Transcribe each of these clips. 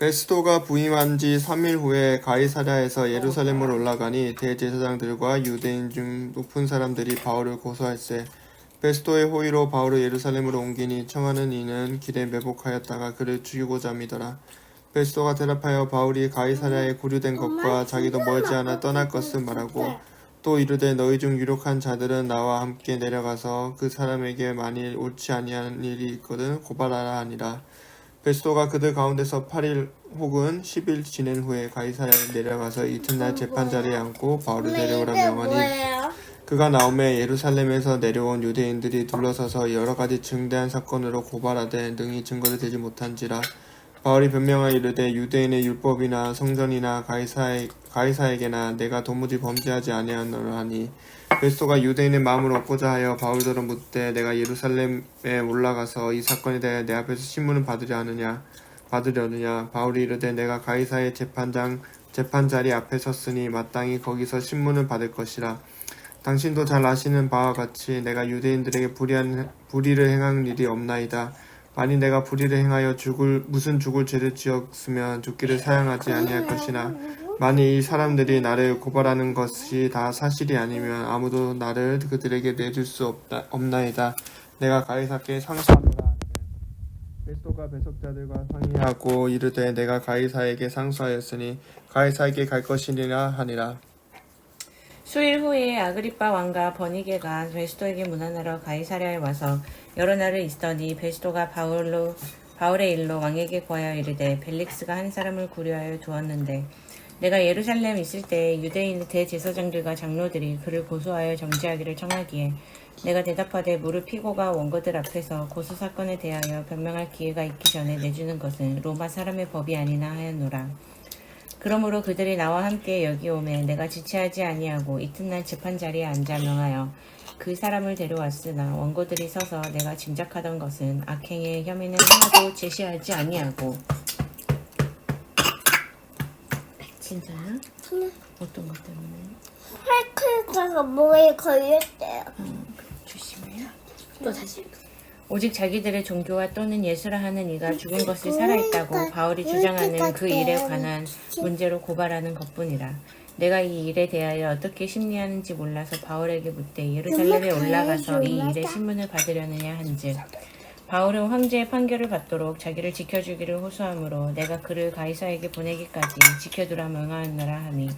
베스도가 부임한 지 3일 후에 가이사랴에서 예루살렘으로 올라가니 대제사장들과 유대인 중 높은 사람들이 바울을 고소할세. 베스도의 호의로 바울을 예루살렘으로 옮기니 청하는 이는 길에 매복하였다가 그를 죽이고자 믿더라. 베스도가 대답하여 바울이 가이사랴에 구류된 것과 자기도 멀지 않아 떠날 것을 말하고 또 이르되 너희 중 유력한 자들은 나와 함께 내려가서 그 사람에게 만일 옳지 아니한 일이 있거든 고발하라 하니라 베스도가 그들 가운데서 8일 혹은 10일 지낸 후에 가이사랴에 내려가서 이튿날 재판 자리에 앉고 바울을 데려오라 명하니? 그가 나오매 예루살렘에서 내려온 유대인들이 둘러서서 여러 가지 증대한 사건으로 고발하되 능히 증거를 대지 못한지라 바울이 변명하여 이르되 유대인의 율법이나 성전이나 가이사에, 가이사에게나 내가 도무지 범죄하지 아니하노라 하니 베스도가 유대인의 마음을 얻고자 하여 바울더러 묻되 내가 예루살렘에 올라가서 이 사건에 대하여 내 앞에서 신문을 받으려 하느냐 받으려느냐 바울이 이르되 내가 가이사의 재판장 재판 자리 앞에 섰으니 마땅히 거기서 신문을 받을 것이라 당신도 잘 아시는 바와 같이 내가 유대인들에게 불의한, 불의를 행한 일이 없나이다. 만일 내가 불의를 행하여 죽을 무슨 죽을 죄를 지었으면 죽기를 사양하지 아니할 것이나 만일 이 사람들이 나를 고발하는 것이 다 사실이 아니면 아무도 나를 그들에게 내줄 수 없다, 없나이다. 내가 가이사께 상소하노라. 베스도가 배석자들과 상의하고 이르되 내가 가이사에게 상소하였으니 가이사에게 갈 것이니라 하니라. 수일 후에 아그리빠 왕과 버니게가 베스도에게 문안하러 가이사랴에 와서 여러 날을 있더니 베스도가 바울로 바울의 일로 왕에게 구하여 이르되 벨릭스가 한 사람을 구려하여 두었는데 내가 예루살렘 있을 때 유대인 대제사장들과 장로들이 그를 고소하여 정지하기를 청하기에 내가 대답하되 무릎 피고가 원고들 앞에서 고소 사건에 대하여 변명할 기회가 있기 전에 내주는 것은 로마 사람의 법이 아니나 하였노라. 그러므로 그들이 나와 함께 여기 오매 내가 지체하지 아니하고 이튿날 재판 자리에 앉아 명하여 그 사람을 데려왔으나 원고들이 서서 내가 짐작하던 것은 악행의 혐의는 하나도 제시하지 아니하고 진짜야? 어떤 것 때문에? 팔클가가 뭐에 걸렸대요. 조심해요. 또 다시. 오직 자기들의 종교와 또는 예수라 하는 이가 죽은 것이 살아있다고 바울이 주장하는 그 일에 관한 문제로 고발하는 것뿐이라. 내가 이 일에 대하여 어떻게 심리하는지 몰라서 바울에게 묻되 예루살렘에 올라가서 이 일의 신문을 받으려느냐 한즉 바울은 황제의 판결을 받도록 자기를 지켜주기를 호소하므로 내가 그를 가이사에게 보내기까지 지켜두라 명하노라 하니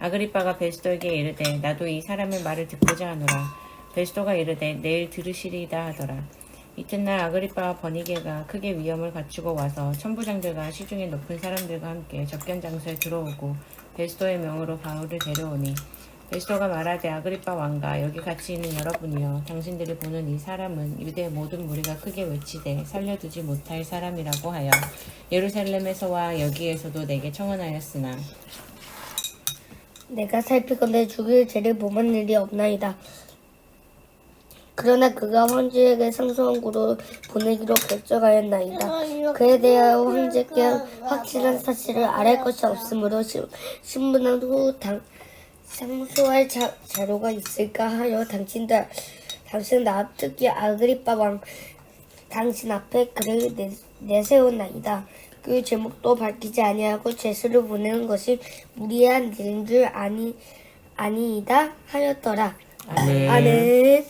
아그리빠가 베스도에게 이르되 나도 이 사람의 말을 듣고자 하노라 베스도가 이르되 내일 들으시리이다 하더라 이튿날 아그리빠와 버니게가 크게 위험을 갖추고 와서 천부장들과 시중의 높은 사람들과 함께 접견 장소에 들어오고 베스도의 명으로 바울을 데려오니 베스도가 말하되 아그리빠 왕과 여기 같이 있는 여러분이여 당신들이 보는 이 사람은 유대 모든 무리가 크게 외치되 살려두지 못할 사람이라고 하여 예루살렘에서와 여기에서도 내게 청원하였으나 내가 살피건대 죽일 죄를 범한 일이 없나이다. 그러나 그가 황제에게 상소한 구로 보내기로 결정하였나이다. 그에 대하여 황제께 확실한 사실을 알할 것이 없으므로 시- 신문한 후 당, 상소할 자, 자료가 있을까 하여 당신들 당신 나 특히 아그리빠 왕 당신 앞에 그를 내, 내세웠나이다. 그 제목도 밝히지 아니하고 죄수를 보내는 것이 무리한 일인 줄 아니 아니이다 하였더라. 아멘. 아멘.